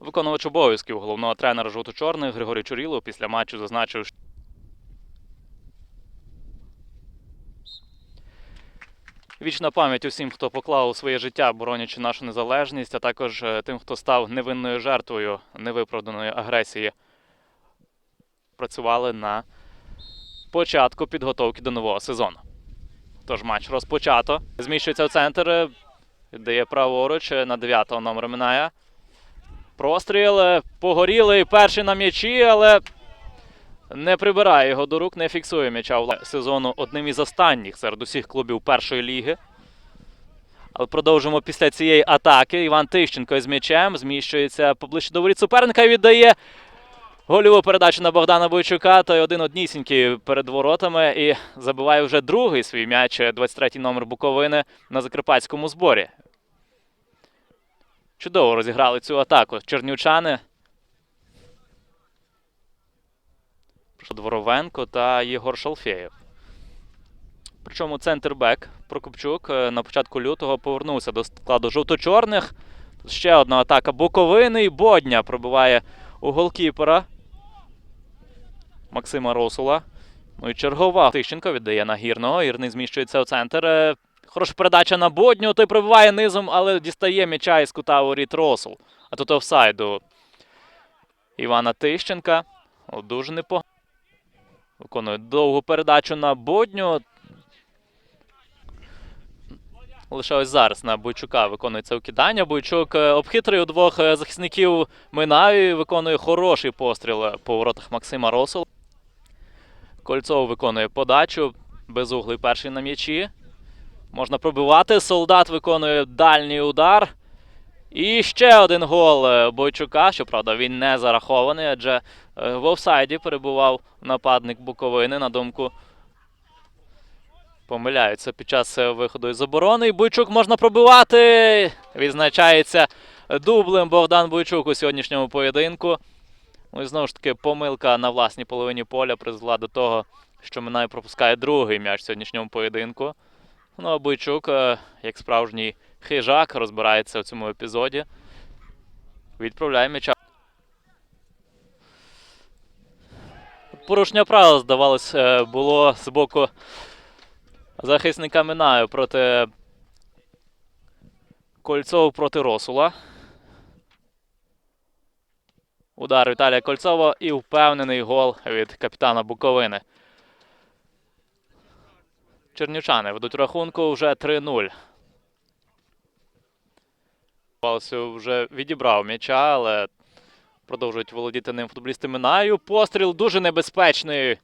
Виконувач обов'язків головного тренера жовто-чорних Григорій Чурілов після матчу зазначив, що Вічна пам'ять усім, хто поклав своє життя, боронячи нашу незалежність, а також е, тим, хто став невинною жертвою невиправданої агресії. Працювали на початку підготовки до нового сезону. Тож матч розпочато. Зміщується в центр, е, віддає праворуч е, на 9-го номер минає. Простріл погорілий перший на м'ячі, але не прибирає його до рук, не фіксує м'яча в сезону одним із останніх серед усіх клубів першої ліги. Але продовжимо після цієї атаки. Іван Тищенко із м'ячем зміщується поближче до воріт суперника і віддає гольову передачу на Богдана Бойчука. Той один однісінький перед воротами і забиває вже другий свій м'яч, 23-й номер Буковини на закарпатському зборі. Чудово розіграли цю атаку. Чернівчани. Дворовенко та Єгор Шалфєєв. Причому центрбек Прокопчук е, на початку лютого повернувся до складу жовто-чорних. Ще одна атака Буковини і Бодня пробиває у голкіпера Максима Росула. Ну і чергова. Тищенко віддає на гірного. Гірний зміщується в центр. Хороша передача на Бодню. Той пробиває низом, але дістає м'яча із кута воріт Росул. А тут офсайду Івана Тищенка. О, Дуже непогано. Виконує довгу передачу на Бодню. Лише ось зараз на Бойчука виконується укидання. Бойчук е, обхитрює двох е, захисників минає і виконує хороший постріл е, по воротах Максима Росула. Кольцов виконує подачу. Безуглий перший на м'ячі. Можна пробивати. Солдат виконує дальній удар. І ще один гол е, Бойчука. Щоправда, він не зарахований, адже е, в офсайді перебував нападник Буковини на думку. Помиляються під час е, виходу із оборони. І Бойчук можна пробивати. Відзначається дублем Богдан Бойчук у сьогоднішньому поєдинку. Ну і знову ж таки, помилка на власній половині поля призвела до того, що Минай пропускає другий м'яч в сьогоднішньому поєдинку. Ну а Бойчук, е, як справжній хижак, розбирається в цьому епізоді. Відправляє м'яча. Порушення правил, здавалось, е, було з боку захисника Минаю проти Кольцова проти Росула. Удар Віталія Кольцова і впевнений гол від капітана Буковини. Чернівчани ведуть рахунку вже 3-0. Палсю вже відібрав м'яча, але продовжують володіти ним футболісти Минаю. Постріл дуже небезпечний.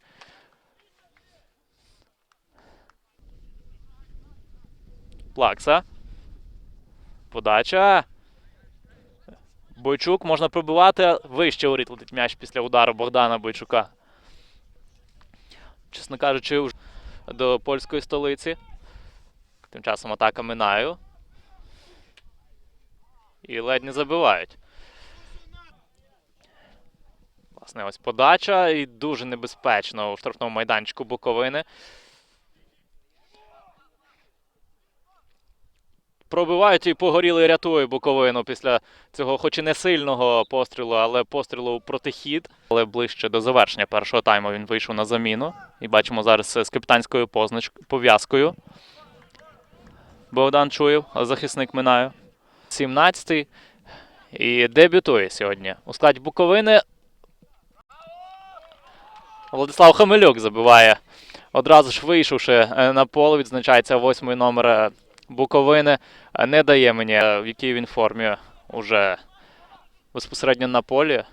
Плакса. Подача. Бойчук можна пробивати. Вище воріт летить м'яч після удару Богдана Бойчука. Чесно кажучи, вже до польської столиці. Тим часом атака Минаю. І ледь не забивають. Власне, ось подача і дуже небезпечно у штрафному майданчику Буковини. Пробивають і погорілий рятує Буковину після цього, хоч і не сильного пострілу, але пострілу у протихід. Але ближче до завершення першого тайму він вийшов на заміну. І бачимо зараз з капітанською пов'язкою. Богдан Чуєв, захисник Минаю. 17-й. І дебютує сьогодні. У складі Буковини Владислав Хамелюк забиває. Одразу ж вийшовши е, на поле, відзначається восьмий номер е, Буковини. Не дає мені, в якій він формі уже безпосередньо на полі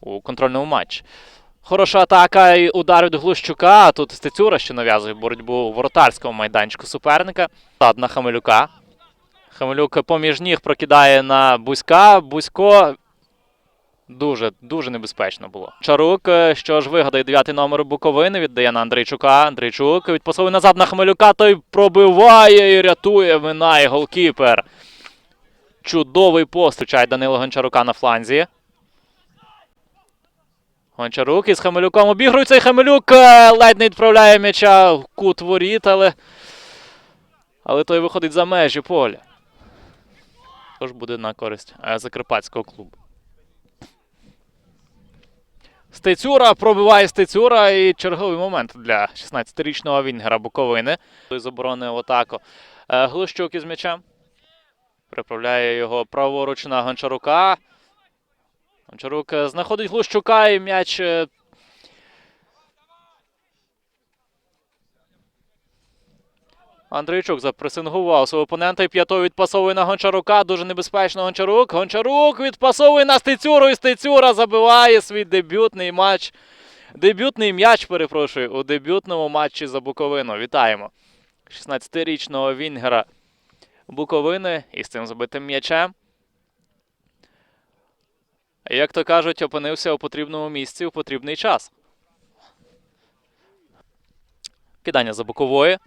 у контрольному матчі. Хороша атака і удар від Глущука. Тут Стецюра, що нав'язує боротьбу у воротарському майданчику суперника. Тад на Хамелюка. Хамелюк поміж ніг прокидає на Бузька. Бузько дуже, дуже небезпечно було. Чарук, е, що ж вигадає дев'ятий номер Буковини, віддає на Андрійчука. Андрійчук відпасовує назад на Хамелюка, той пробиває і рятує минає голкіпер. Чудовий пострічає Данило Гончарука на фланзі. Гончарук із Хамелюком обігрується, і Хамелюк е, ледь не відправляє м'яча в кут воріт, але, але той виходить за межі поля. Тож буде на користь е, закарпатського клубу. Стецюра пробиває Стецюра і черговий момент для 16-річного Вінгера Буковини. З оборони в атаку. Е, Глущук із м'ячем. Приправляє його праворуч на Гончарука. Гончарук е, знаходить Глущука і м'яч. Андрійчук запресингував свого опонента і п'ятою відпасовує на Гончарука. Дуже небезпечно Гончарук. Гончарук відпасовує на Стецюру і Стецюра забиває свій дебютний матч. Дебютний м'яч, перепрошую, у дебютному матчі за Буковину. Вітаємо 16-річного Вінгера Буковини із цим забитим м'ячем. Як то кажуть, опинився у потрібному місці у потрібний час. Кидання за бокової.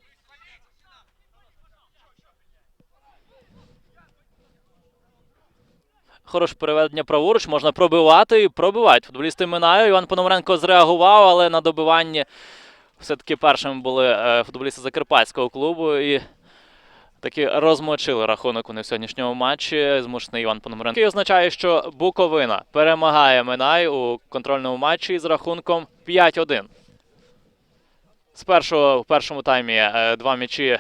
Хороше переведення праворуч, можна пробивати і пробивають. Футболісти минають. Іван Пономаренко зреагував, але на добиванні все-таки першими були е, футболісти Закарпатського клубу і таки розмочили рахунок вони в сьогоднішньому матчі. Змушений Іван Пономаренко. Який означає, що Буковина перемагає Минай у контрольному матчі з рахунком 5-1. Спершу в першому таймі е, два м'ячі